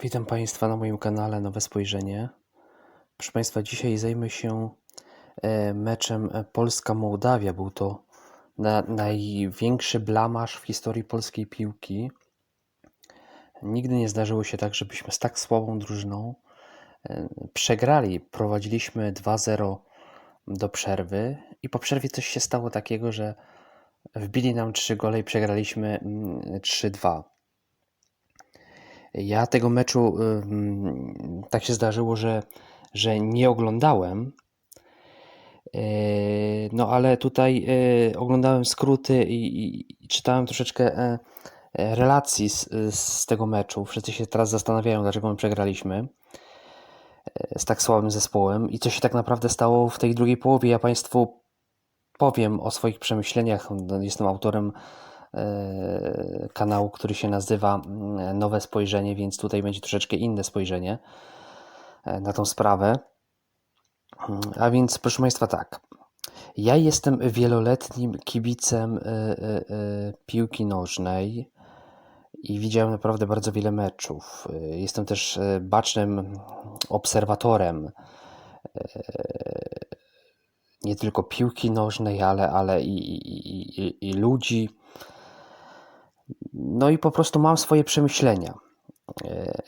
Witam Państwa na moim kanale Nowe Spojrzenie. Proszę Państwa, dzisiaj zajmę się e, meczem Polska-Mołdawia. Był to na, największy blamaż w historii polskiej piłki. Nigdy nie zdarzyło się tak, żebyśmy z tak słabą drużyną e, przegrali. Prowadziliśmy 2-0 do przerwy i po przerwie coś się stało takiego, że wbili nam 3 gole i przegraliśmy mm, 3-2. Ja tego meczu ym, tak się zdarzyło, że, że nie oglądałem. Yy, No ale tutaj yy, oglądałem skróty i, i, czytałem troszeczkę e, e, relacji z, z tego meczu. Wszyscy się teraz zastanawiają, dlaczego my przegraliśmy e, z tak słabym zespołem i co się tak naprawdę stało w tej drugiej połowie. Ja Państwu powiem o swoich przemyśleniach. No, Jestem autorem kanału, który się nazywa mm, Nowe Spojrzenie, więc tutaj będzie troszeczkę inne spojrzenie e, na tą sprawę. Mm, A więc, proszę Państwa, tak. Ja jestem wieloletnim kibicem e, e, e, piłki nożnej i widziałem naprawdę bardzo wiele meczów. E, Jestem też e, bacznym obserwatorem nie tylko piłki nożnej, ale, ale i, i, i, i ludzi. No i po prostu mam swoje przemyślenia. E,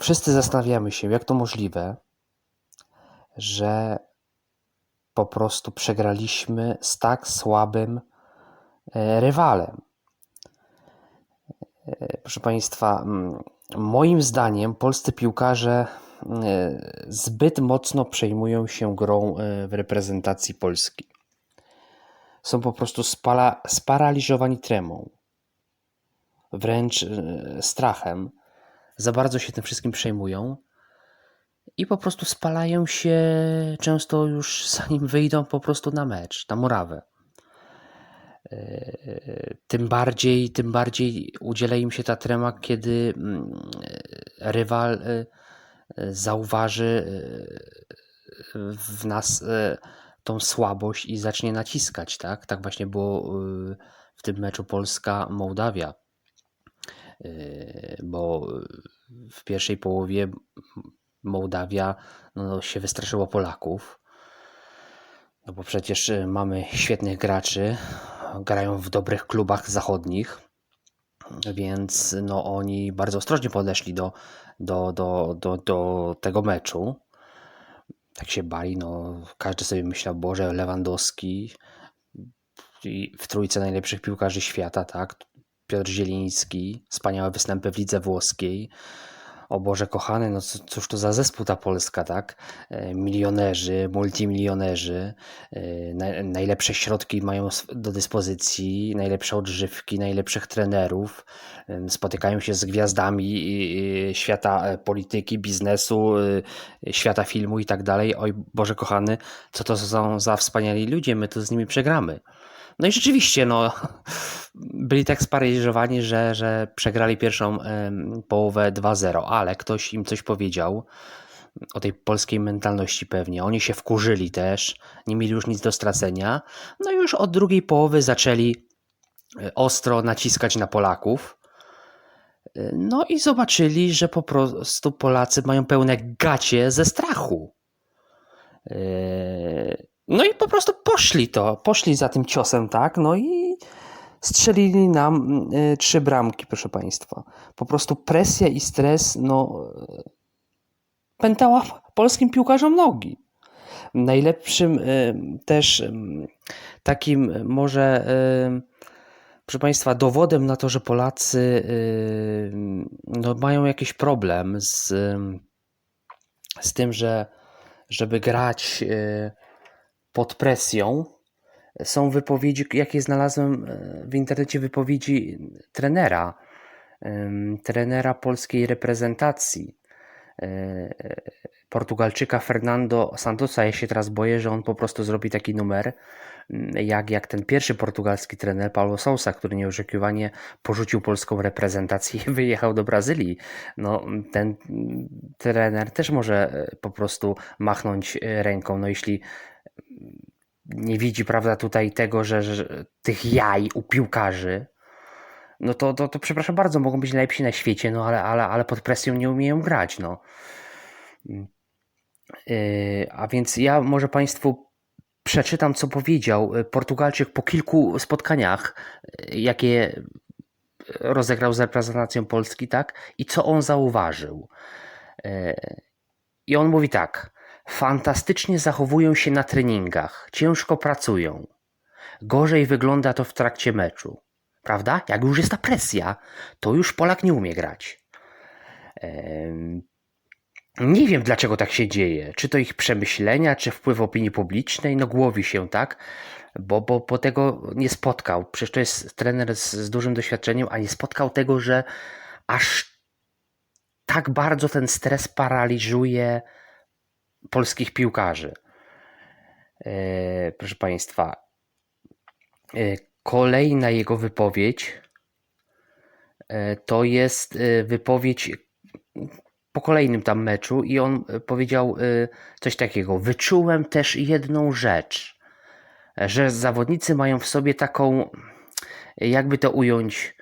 Wszyscy zastanawiamy się, jak to możliwe, że po prostu przegraliśmy z tak słabym e, rywalem. E, Proszę Państwa, moim zdaniem polscy piłkarze zbyt mocno przejmują się grą w reprezentacji Polski. Są po prostu spala, sparaliżowani tremą, wręcz e, strachem. Za bardzo się tym wszystkim przejmują i po prostu spalają się często już zanim wyjdą po prostu na mecz, na murawę. E, Tym bardziej, tym bardziej udziela im się ta trema, kiedy mm, rywal e, zauważy w nas tą słabość i zacznie naciskać, tak? Tak właśnie było w tym meczu Polska-Mołdawia. E, Bo w pierwszej połowie Mołdawia no, się wystraszyło Polaków. No bo przecież y, mamy świetnych graczy, grają w dobrych klubach zachodnich, więc no oni bardzo ostrożnie podeszli do, do, do, do, do tego meczu. Tak się bali, no każdy sobie myślał, Boże, Lewandowski w trójce najlepszych piłkarzy świata, tak? Piotr Zieliński, wspaniałe występy w lidze włoskiej. O Boże kochany, no cóż to za zespół ta Polska, tak? E, Milionerzy, multimilionerzy, e, naj- najlepsze środki mają do dyspozycji, najlepsze odżywki, najlepszych trenerów, em, spotykają się z gwiazdami świata e, polityki, biznesu, e, świata filmu i tak dalej. Oj Boże kochany, co to są za wspaniali ludzie, my to z nimi przegramy. No i rzeczywiście, no, byli tak sparaliżowani, że, że przegrali pierwszą połowę 2-0, ale ktoś im coś powiedział o tej polskiej mentalności pewnie. Oni się wkurzyli też, nie mieli już nic do stracenia. No i już od drugiej połowy zaczęli e, ostro naciskać na Polaków. E, No i zobaczyli, że po prostu Polacy mają pełne gacie ze strachu. Yy, No i po prostu poszli to, poszli za tym ciosem, tak? No i strzelili nam y, trzy bramki, proszę Państwa. Po prostu presja i stres, no, y, pętała polskim piłkarzom nogi. Najlepszym y, też y, takim może, proszę Państwa, dowodem na to, że Polacy no, mają jakiś problem z, z tym, że żeby grać pod presją, są wypowiedzi, jakie znalazłem y, w internecie, wypowiedzi trenera, trenera polskiej reprezentacji, y, Portugalczyka Fernando Santosa. Ja się teraz boję, że on po prostu zrobi taki numer, jak, jak ten pierwszy portugalski trener Paulo Sousa, który nieoczekiwanie porzucił polską reprezentację i wyjechał do Brazylii. No, ten trener też może e, po prostu machnąć e, ręką, no jeśli nie widzi, prawda, tutaj tego, że, że tych jaj u piłkarzy, no to, to, to przepraszam bardzo, mogą być najlepsi na świecie, no ale, ale, ale pod presją nie umieją grać, no. Yy, a więc ja może Państwu przeczytam, co powiedział y, Portugalczyk po kilku spotkaniach, y, jakie rozegrał z reprezentacją Polski, tak? I co on zauważył. I on mówi tak. Fantastycznie zachowują się na treningach, ciężko pracują. Gorzej wygląda to w trakcie meczu. Prawda? Jak już jest ta presja, to już Polak nie umie grać. Em, Nie wiem, dlaczego tak się dzieje. Czy to ich przemyślenia, czy wpływ opinii publicznej? No głowi się, tak? Bo, bo, bo tego nie spotkał. Przecież to jest trener z, z dużym doświadczeniem, a nie spotkał tego, że aż tak bardzo ten stres paraliżuje polskich piłkarzy. E, proszę Państwa, e, kolejna jego wypowiedź e, to jest wypowiedź po kolejnym tam meczu i on powiedział coś takiego. Wyczułem też jedną rzecz, że zawodnicy mają w sobie taką, jakby to ująć,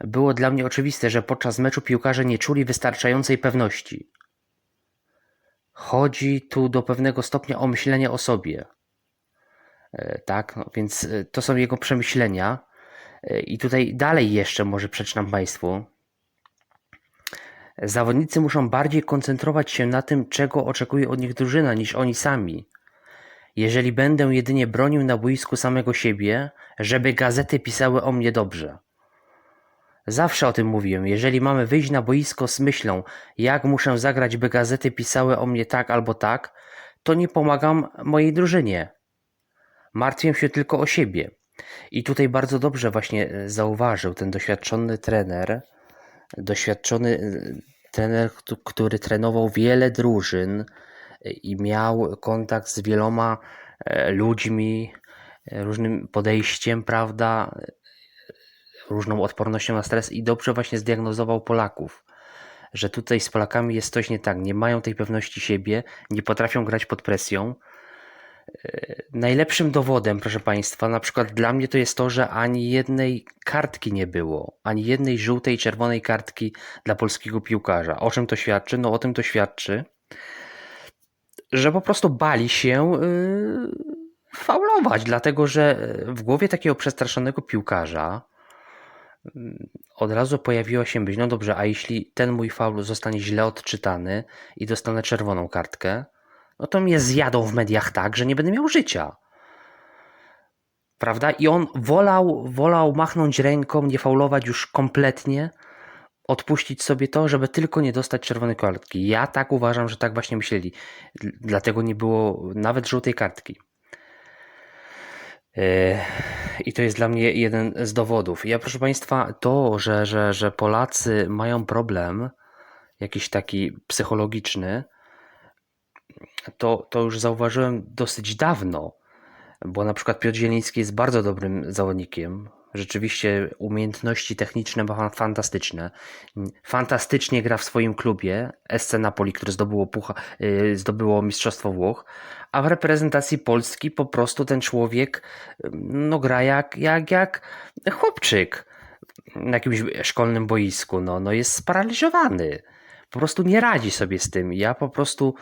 było dla mnie oczywiste, że podczas meczu piłkarze nie czuli wystarczającej pewności. Chodzi tu do pewnego stopnia o myślenie o sobie. E, Tak, no więc e, to są jego przemyślenia. E, I tutaj dalej jeszcze może przeczytam Państwu. Zawodnicy muszą bardziej koncentrować się na tym, czego oczekuje od nich drużyna, niż oni sami. Jeżeli będę jedynie bronił na boisku samego siebie, żeby gazety pisały o mnie dobrze. Zawsze o tym mówiłem. Jeżeli mamy wyjść na boisko z myślą, jak muszę zagrać, by gazety pisały o mnie tak albo tak, to nie pomagam mojej drużynie. Martwię się tylko o siebie. I tutaj bardzo dobrze właśnie e, zauważył ten doświadczony trener, doświadczony e, trener, któ- który trenował wiele drużyn e, i miał kontakt z wieloma ludźmi, różnym podejściem, prawda, różną odpornością na stres i dobrze właśnie zdiagnozował Polaków. Że tutaj z Polakami jest coś nie tak, nie mają tej pewności siebie, nie potrafią grać pod presją. Najlepszym dowodem, proszę Państwa, na przykład dla mnie to jest to, że ani jednej kartki nie było, ani jednej żółtej, czerwonej kartki dla polskiego piłkarza. O czym to świadczy? No o tym to świadczy, że po prostu bali się yy, faulować, dlatego że w głowie takiego przestraszonego piłkarza od razu pojawiła się myśl, no dobrze, a jeśli ten mój faul zostanie źle odczytany i dostanę czerwoną kartkę, no to mnie zjadą w mediach tak, że nie będę miał życia. Prawda? I on wolał, wolał machnąć ręką, nie faulować już kompletnie, odpuścić sobie to, żeby tylko nie dostać czerwonej kartki. Ja tak uważam, że tak właśnie myśleli. Dl- Dlatego nie było nawet żółtej kartki. Yy, I to jest dla mnie jeden z dowodów. Ja, proszę Państwa, to, że, że, że Polacy mają problem jakiś taki psychologiczny, to, to już zauważyłem dosyć dawno, bo na przykład Piotr Zieliński jest bardzo dobrym zawodnikiem. Rzeczywiście umiejętności techniczne ma fan- fantastyczne. Fantastycznie gra w swoim klubie SC Napoli, które zdobyło, pucha, yy, zdobyło Mistrzostwo Włoch, a w reprezentacji Polski po prostu ten człowiek yy, no, gra jak, jak, jak chłopczyk na jakimś szkolnym boisku. No, no jest sparaliżowany. Po prostu nie radzi sobie z tym. Ja po prostu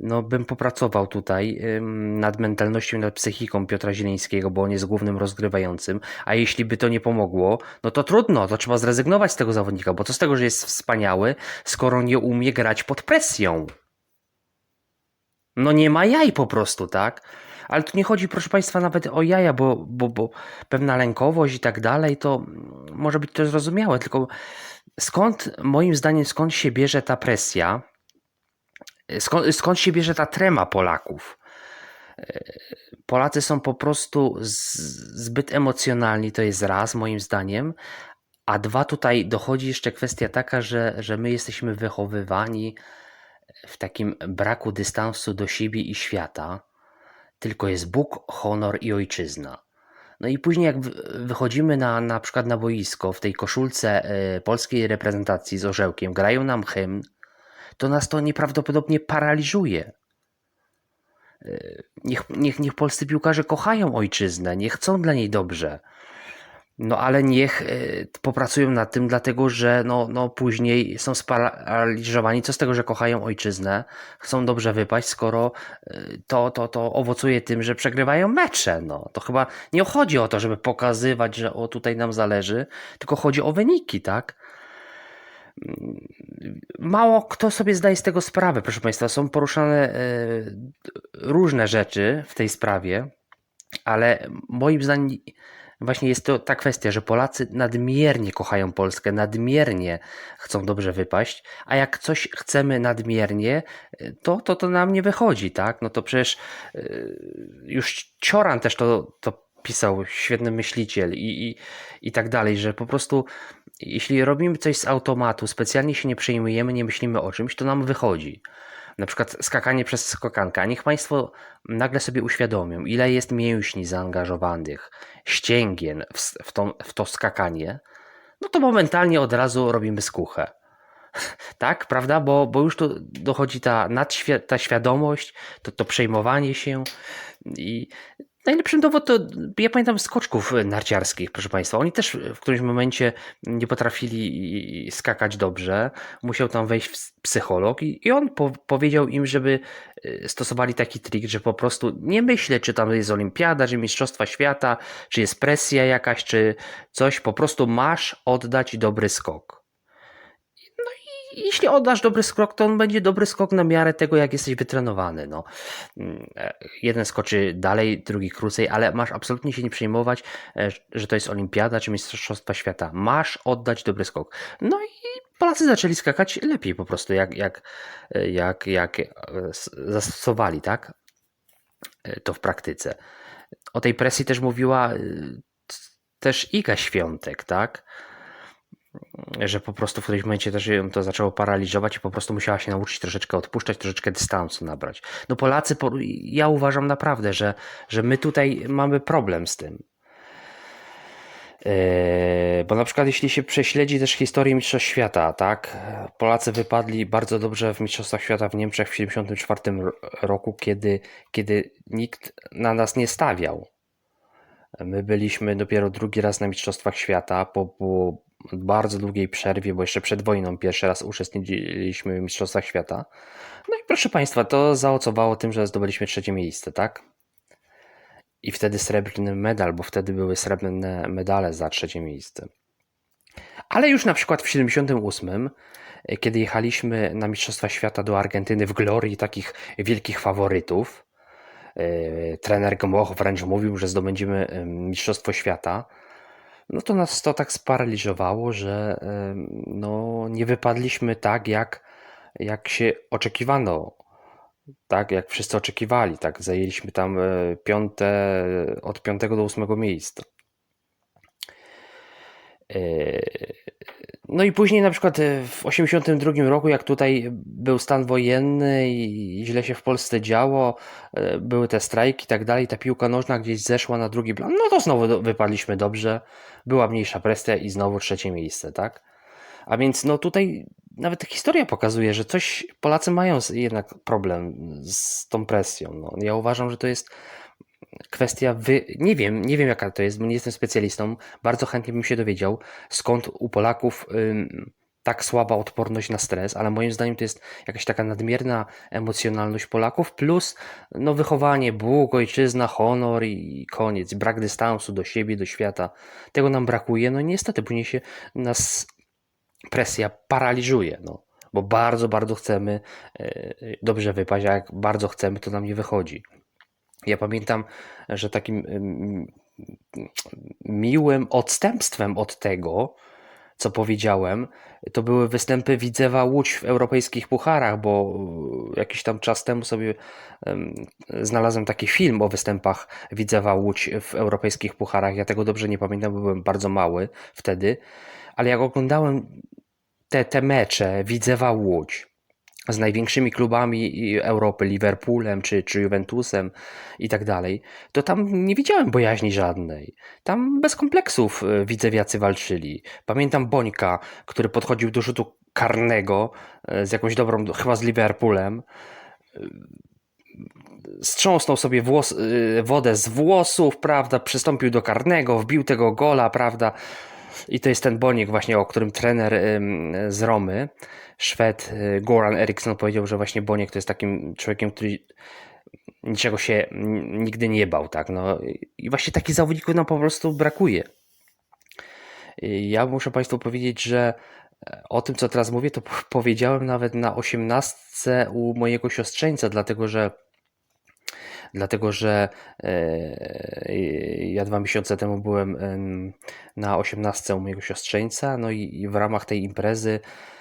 no, bym popracował tutaj nad mentalnością, nad psychiką Piotra Zielińskiego, bo on jest głównym rozgrywającym. A jeśli by to nie pomogło, no to trudno, to trzeba zrezygnować z tego zawodnika, bo co z tego, że jest wspaniały, skoro nie umie grać pod presją? No nie ma jaj po prostu, tak? Ale tu nie chodzi, proszę Państwa, nawet o jaja, bo, bo, bo pewna lękowość i tak dalej, to może być to zrozumiałe, tylko skąd, moim zdaniem, skąd się bierze ta presja, skąd, skąd się bierze ta trema Polaków? E, Polacy są po prostu zbyt emocjonalni, to jest raz, moim zdaniem, a dwa, tutaj dochodzi jeszcze kwestia taka, że, że my jesteśmy wychowywani w takim braku dystansu do siebie i świata. Tylko jest Bóg, honor i ojczyzna. No i później, jak wy- wychodzimy na, na przykład na boisko w tej koszulce e, polskiej reprezentacji z orzełkiem, grają nam hymn, to nas to nieprawdopodobnie paraliżuje. E, Niech, niech, niech polscy piłkarze kochają ojczyznę, niech chcą dla niej dobrze. No ale niech y, popracują nad tym, dlatego że no, no później są sparaliżowani. Co z tego, że kochają ojczyznę, chcą dobrze wypaść, skoro y, to, to, to owocuje tym, że przegrywają mecze. No. To chyba nie chodzi o to, żeby pokazywać, że o tutaj nam zależy, tylko chodzi o wyniki, tak? Mało kto sobie zdaje z tego sprawę, proszę Państwa. Są poruszane y, różne rzeczy w tej sprawie, ale moim zdaniem właśnie jest to ta kwestia, że Polacy nadmiernie kochają Polskę, nadmiernie chcą dobrze wypaść, a jak coś chcemy nadmiernie, to to, to nam nie wychodzi, tak? No to przecież y, już Cioran też to, to pisał, świetny myśliciel i, i, i tak dalej, że po prostu jeśli robimy coś z automatu, specjalnie się nie przejmujemy, nie myślimy o czymś, to nam wychodzi na przykład skakanie przez skakankę, a niech Państwo nagle sobie uświadomią, ile jest mięśni zaangażowanych, ścięgien w, w, to, w to skakanie, no to momentalnie od razu robimy skuchę. Tak, prawda? Bo, bo już tu dochodzi ta, nadświ- ta świadomość, to, to przejmowanie się i Najlepszym dowód to, ja pamiętam skoczków narciarskich, proszę Państwa. Oni też w którymś momencie nie potrafili skakać dobrze. Musiał tam wejść psycholog i, i on po, powiedział im, żeby y, stosowali taki trik, że po prostu nie myśleć, czy tam jest olimpiada, czy mistrzostwa świata, czy jest presja jakaś, czy coś. Po prostu masz oddać dobry skok jeśli oddasz dobry skok, to on będzie dobry skok na miarę tego, jak jesteś wytrenowany. No. Mm, e, jeden skoczy dalej, drugi krócej, ale masz absolutnie się nie przejmować, e, że to jest olimpiada czy mistrzostwa świata. Masz oddać dobry skok. No i Polacy zaczęli skakać lepiej po prostu, jak, jak, e, jak, jak zastosowali tak? to w praktyce. O tej presji też mówiła też Iga Świątek, tak? Że po prostu w którymś momencie też ją to zaczęło paraliżować i po prostu musiała się nauczyć troszeczkę odpuszczać, troszeczkę dystansu nabrać. No Polacy, ja uważam naprawdę, że, że my tutaj mamy problem z tym. Yy, bo na przykład jeśli się prześledzi też historię Mistrzostw Świata, tak? Polacy wypadli bardzo dobrze w Mistrzostwach Świata w Niemczech w 1974 roku, kiedy, kiedy nikt na nas nie stawiał. My byliśmy dopiero drugi raz na Mistrzostwach Świata po, po bardzo długiej przerwie, bo jeszcze przed wojną pierwszy raz uczestniczyliśmy w Mistrzostwach Świata. No i proszę Państwa, to zaocowało tym, że zdobyliśmy trzecie miejsce, tak? I wtedy srebrny medal, bo wtedy były srebrne medale za trzecie miejsce. Ale już na przykład w 78, kiedy jechaliśmy na Mistrzostwa Świata do Argentyny w glorii takich wielkich faworytów, e, trener Gmoch wręcz mówił, że zdobędziemy Mistrzostwo Świata no to nas to tak sparaliżowało, że no, nie wypadliśmy tak, jak, jak się oczekiwano. Tak, jak wszyscy oczekiwali, tak, zajęliśmy tam e, piąte, od piątego do ósmego miejsca. No i później na przykład e, w 1982 roku, jak tutaj był stan wojenny i źle się w Polsce działo, e, były te strajki i tak dalej, ta piłka nożna gdzieś zeszła na drugi plan, no to znowu wypadliśmy dobrze, była mniejsza presja i znowu trzecie miejsce, tak? A więc no tutaj nawet historia pokazuje, że coś Polacy mają jednak problem z tą presją. No, ja uważam, że to jest kwestia wy... nie wiem, nie wiem jaka to jest, bo nie jestem specjalistą. Bardzo chętnie bym się dowiedział, skąd u Polaków ym, tak słaba odporność na stres, ale moim zdaniem to jest jakaś taka nadmierna emocjonalność Polaków, plus no, wychowanie, Bóg, ojczyzna, honor i koniec, brak dystansu do siebie, do świata. Tego nam brakuje, no niestety później się nas presja paraliżuje, no, bo bardzo, bardzo chcemy yy, dobrze wypaść, a jak bardzo chcemy, to nam nie wychodzi. Ja pamiętam, że takim miłym odstępstwem od tego, co powiedziałem, to były występy Widzewa Łódź w europejskich pucharach, bo jakiś tam czas temu sobie znalazłem taki film o występach Widzewa Łódź w europejskich pucharach. Ja tego dobrze nie pamiętam, bo byłem bardzo mały wtedy, ale jak oglądałem te, te mecze Widzewa Łódź, z największymi klubami Europy, Liverpoolem czy, czy Juventusem i tak dalej, to tam nie widziałem bojaźni żadnej. Tam bez kompleksów e, widzewiacy walczyli. Pamiętam Bońka, który podchodził do rzutu karnego e, z jakąś dobrą, chyba z Liverpoolem. strząsnął sobie włos, wodę z włosów, prawda, przystąpił do karnego, wbił tego gola, prawda, i to jest ten Boniek właśnie, o którym trener z Romy, Szwed y, Goran Eriksson powiedział, że właśnie Boniek to jest takim człowiekiem, który niczego się nigdy nie bał, tak, no i właśnie takich zawodników nam po prostu brakuje. Y, Ja muszę Państwu powiedzieć, że e, o tym, co teraz mówię, to po- powiedziałem nawet na osiemnastce u mojego siostrzeńca, dlatego że dlatego że e, ja dwa miesiące temu byłem em, na osiemnastce u mojego siostrzeńca, no i, w ramach tej imprezy e,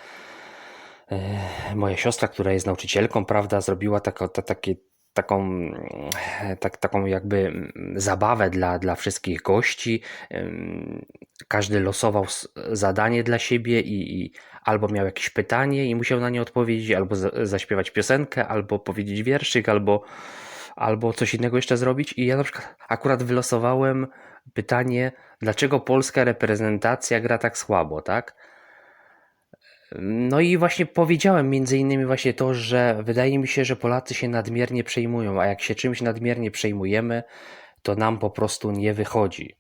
moja siostra, która jest nauczycielką, prawda, zrobiła tako, ta, takie, taką, mm, tak, taką jakby mm, zabawę dla, dla wszystkich gości. Każdy losował zadanie dla siebie i, i albo miał jakieś pytanie i musiał na nie odpowiedzieć, albo za, zaśpiewać piosenkę, albo powiedzieć wierszyk, albo, albo coś innego jeszcze zrobić. I ja na przykład akurat wylosowałem pytanie, dlaczego polska reprezentacja gra tak słabo, tak? No i właśnie powiedziałem między innymi właśnie to, że wydaje mi się, że Polacy się nadmiernie przejmują, a jak się czymś nadmiernie przejmujemy, to nam po prostu nie wychodzi.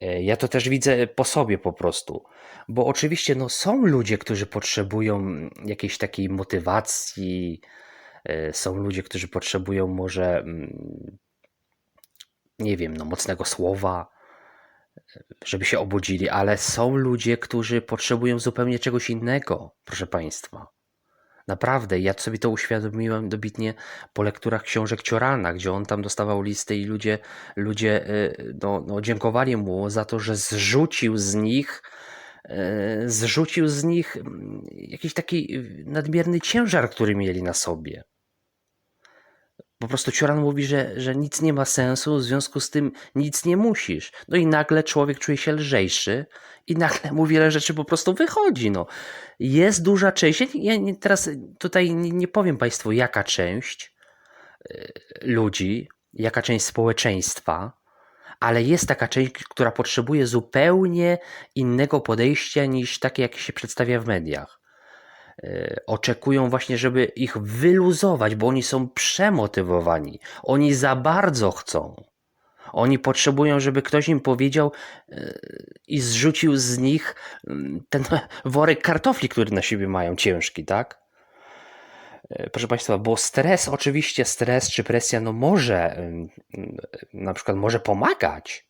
E, Ja to też widzę po sobie po prostu, bo oczywiście no, są ludzie, którzy potrzebują jakiejś takiej motywacji, e, są ludzie, którzy potrzebują może, mm, nie wiem, no, mocnego słowa, żeby się obudzili, ale są ludzie, którzy potrzebują zupełnie czegoś innego, proszę Państwa. Naprawdę, ja sobie to uświadomiłem dobitnie po lekturach książek Ciorana, gdzie on tam dostawał listy i ludzie, ludzie y, no, no, dziękowali mu za to, że zrzucił z nich y, zrzucił z nich mm, jakiś taki nadmierny ciężar, który mieli na sobie. Po prostu Cioran mówi, że, że nic nie ma sensu, w związku z tym nic nie musisz. No i nagle człowiek czuje się lżejszy i nagle mu wiele rzeczy po prostu wychodzi. No. Jest duża część, ja, nie- teraz tutaj nie, nie powiem Państwu jaka część y, ludzi, jaka część społeczeństwa, ale jest taka część, która potrzebuje zupełnie innego podejścia niż takie, jakie się przedstawia w mediach e, oczekują właśnie, żeby ich wyluzować, bo oni są przemotywowani. Oni za bardzo chcą. Oni potrzebują, żeby ktoś im powiedział e, i zrzucił z nich mm, ten worek kartofli, który na siebie mają ciężki, tak? E, Proszę Państwa, bo stres, oczywiście stres czy presja, no może na przykład może pomagać,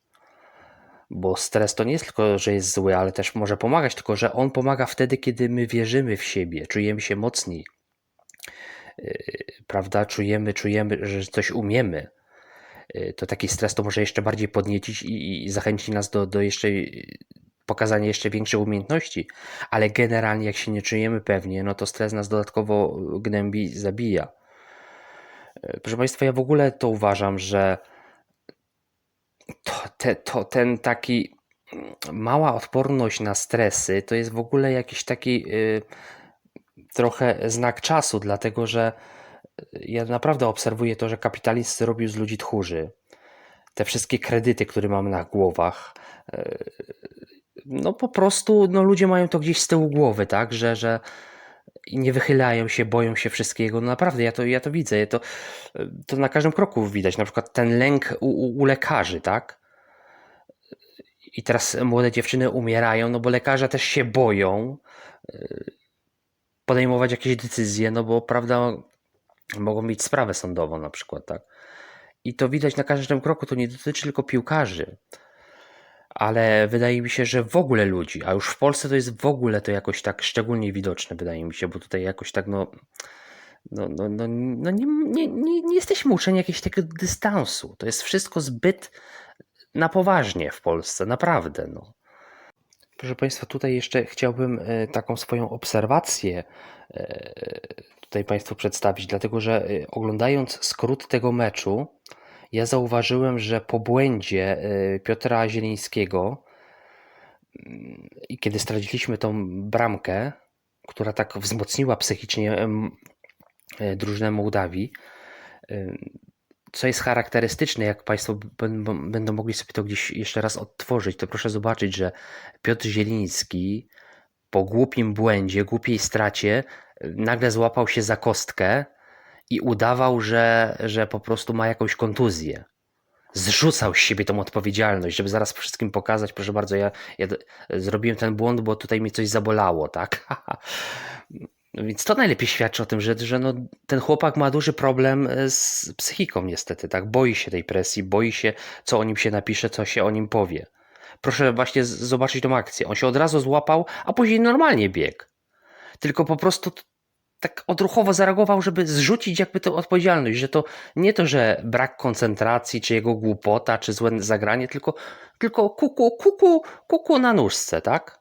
bo stres to nie jest tylko, że jest zły, ale też może pomagać, tylko że on pomaga wtedy, kiedy my wierzymy w siebie, czujemy się mocni, yy, prawda? Czujemy, czujemy, że coś umiemy. Yy, To taki stres to może jeszcze bardziej podniecić i, i zachęcić nas do, do jeszcze pokazania jeszcze większej umiejętności, ale generalnie jak się nie czujemy pewnie, no to stres nas dodatkowo gnębi, zabija. Yy, Proszę Państwa, ja w ogóle to uważam, że to, te, to ten taki mm, mała odporność na stresy to jest w ogóle jakiś taki y, trochę znak czasu, dlatego że y, ja naprawdę obserwuję to, że kapitalizm zrobił z ludzi tchórzy. Te wszystkie kredyty, które mamy na głowach, y, no po prostu no ludzie mają to gdzieś z tyłu głowy, tak, że, że nie wychylają się, boją się wszystkiego. No naprawdę, ja to, ja to widzę. Ja to, to na każdym kroku widać. Na przykład ten lęk u, u, u lekarzy, tak? I teraz młode dziewczyny umierają, no bo lekarze też się boją y, podejmować jakieś decyzje, no bo prawda, mogą mieć sprawę sądową na przykład, tak? I to widać na każdym kroku, to nie dotyczy tylko piłkarzy, ale wydaje mi się, że w ogóle ludzi, a już w Polsce to jest w ogóle to jakoś tak szczególnie widoczne, wydaje mi się, bo tutaj jakoś tak no, no, no, no, no nie, nie, nie, nie jesteśmy uczeni jakiegoś takiego dystansu. To jest wszystko zbyt na poważnie w Polsce, naprawdę. No. Proszę Państwa, tutaj jeszcze chciałbym e, taką swoją obserwację e, tutaj Państwu przedstawić, dlatego że e, oglądając skrót tego meczu, ja zauważyłem, że po błędzie Piotra Zielińskiego mm, i kiedy straciliśmy tą bramkę, która tak wzmocniła psychicznie drużynę Mołdawii, co jest charakterystyczne, jak Państwo będą, mogli sobie to gdzieś jeszcze raz odtworzyć, to proszę zobaczyć, że Piotr Zieliński po głupim błędzie, głupiej stracie, y, nagle złapał się za kostkę i udawał, że, że po prostu ma jakąś kontuzję. Zrzucał z siebie tą odpowiedzialność, żeby zaraz wszystkim pokazać, proszę bardzo, ja, ja zrobiłem ten błąd, bo tutaj mi coś zabolało, tak? No Więc to najlepiej świadczy o tym, że, że no, ten chłopak ma duży problem e, z psychiką niestety, tak? Boi się tej presji, boi się, co o nim się napisze, co się o nim powie. Proszę właśnie zobaczyć tą akcję. On się od razu złapał, a później normalnie biegł. Tylko po prostu tak odruchowo zareagował, żeby zrzucić jakby tę odpowiedzialność, że to nie to, że brak koncentracji, czy jego głupota, czy złe zagranie, tylko, tylko kuku, kuku, kuku na nóżce, tak?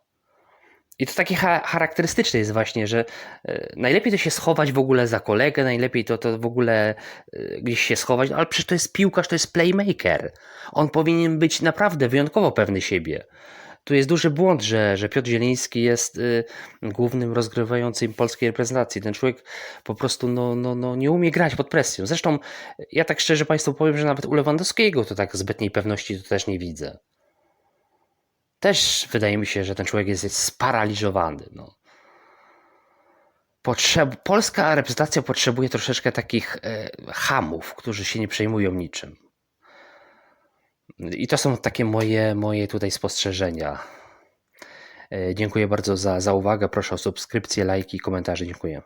I to takie cha- charakterystyczne jest właśnie, że e, najlepiej to się schować w ogóle za kolegę, najlepiej to, to w ogóle e, gdzieś się schować, ale przecież to jest piłkarz, to jest playmaker. On powinien być naprawdę wyjątkowo pewny siebie. Tu jest duży błąd, że, że Piotr Zieliński jest y, głównym rozgrywającym polskiej reprezentacji. Ten człowiek po prostu no, no, no, nie umie grać pod presją. Zresztą ja tak szczerze Państwu powiem, że nawet u Lewandowskiego to tak zbytniej pewności to też nie widzę. Też wydaje mi się, że ten człowiek jest, jest sparaliżowany. No. Potrzeb... Polska reprezentacja potrzebuje troszeczkę takich e, hamów, którzy się nie przejmują niczym. I to są takie moje, moje tutaj spostrzeżenia. E, Dziękuję bardzo za, za uwagę. Proszę o subskrypcję, lajki, komentarze. Dziękuję.